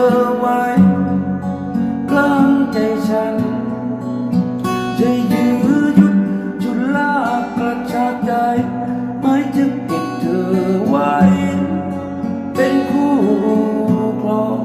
ธอไว้พลังใจฉัน จะยื้อยุดจุลากระชากใจไม่จะเก็บเธอไว้ เป็นคู่ครอง